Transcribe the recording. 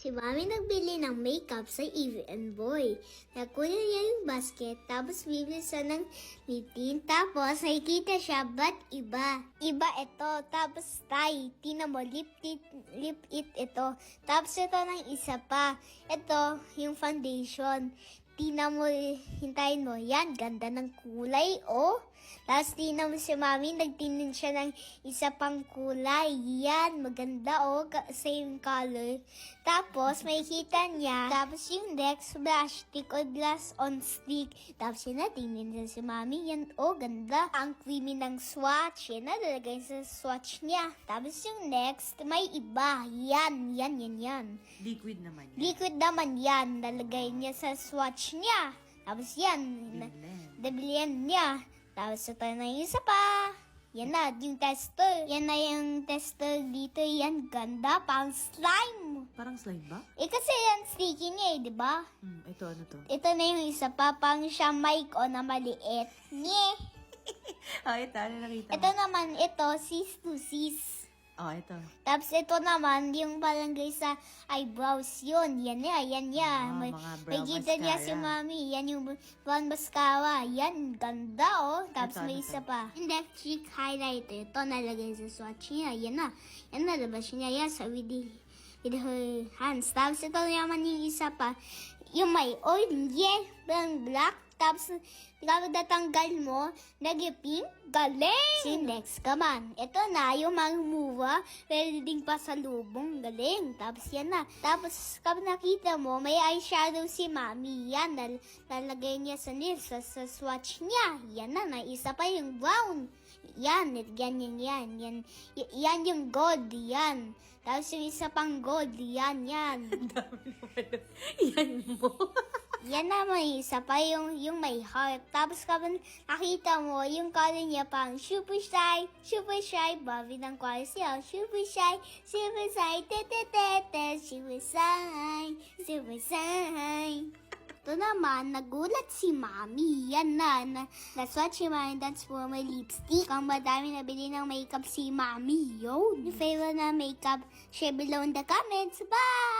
Si Mami nagbili ng makeup sa Eve and Boy. Nakunin niya yung basket, tapos bibili siya ng lipin. Tapos nakikita siya, ba't iba? Iba ito. Tapos tay, tina mo, lip it, lip it ito. Tapos ito ng isa pa. Ito, yung foundation. Tina mo, hintayin mo. Yan, ganda ng kulay, oh. Tapos tina mo si Mami, nagtinin siya ng isa pang kulay. Yan, maganda, oh. Same color. Tapos, makikita niya. Tapos yung next, blush stick or glass on stick. Tapos yun na, tingin niya si Mami. Yan, oh, ganda. Ang creamy ng swatch. Yan na, lalagay sa swatch niya. Tapos yung next, may iba. Yan, yan, yan, yan. Liquid naman yan. Liquid naman yan. Nalagay niya sa swatch niya. Tapos yan. Deblian niya. Tapos ito na yung isa pa. Yan na, yung tester. Yan na yung tester dito. Yan, ganda. Pang slime. Parang slime ba? Eh, kasi yan sticky niya eh, di ba? Hmm, ito ano to? Ito na yung isa pa, pang siya mic o na maliit. Nye. Ah, ito. Ano nakita Ito mo? naman, ito, sis to sis. Oh, ito. Tapos ito naman, yung palangay sa eyebrows yun. Yan ya, yan ya. Ah, may, mga brow may kita niya si mami. Yan yung brown mascara. Yan, ganda oh. Tapos Ito, may ano isa pa. Yung left cheek highlighter. Ito nalagay sa swatch niya. Yan na. Yan na, labas niya yan sa with, the, with her hands. Tapos ito naman yung isa pa. Yung may oil, yeah, yung black. Tapos, kapag natanggal mo, nag-pink, galing! Si next ka man. Ito na, yung mga mova, pwede ding pasalubong, galing. Tapos yan na. Tapos, kapag nakita mo, may eyeshadow si mami. Yan, nal nalagay niya sa nails, sa, sa swatch niya. Yan na, na isa pa yung brown. Yan, yan, yan, yan, yan. Yung gold, yan. Tapos yung isa pang gold, yan, yan. Dami naman. Yan mo. Yan naman isa pa yung, yung may heart. Tapos kapag nakita mo, yung color niya pang super shy, super shy, Bobby ng chorus siya. Super shy, super shy, te te te te, super shy, super shy. Ito naman, nagulat si Mami. Yan na, na naswatch si Mami, that's for my lipstick. Ang madami nabili ng makeup si Mami. Yun. Yung favorite na makeup, share below in the comments. Bye!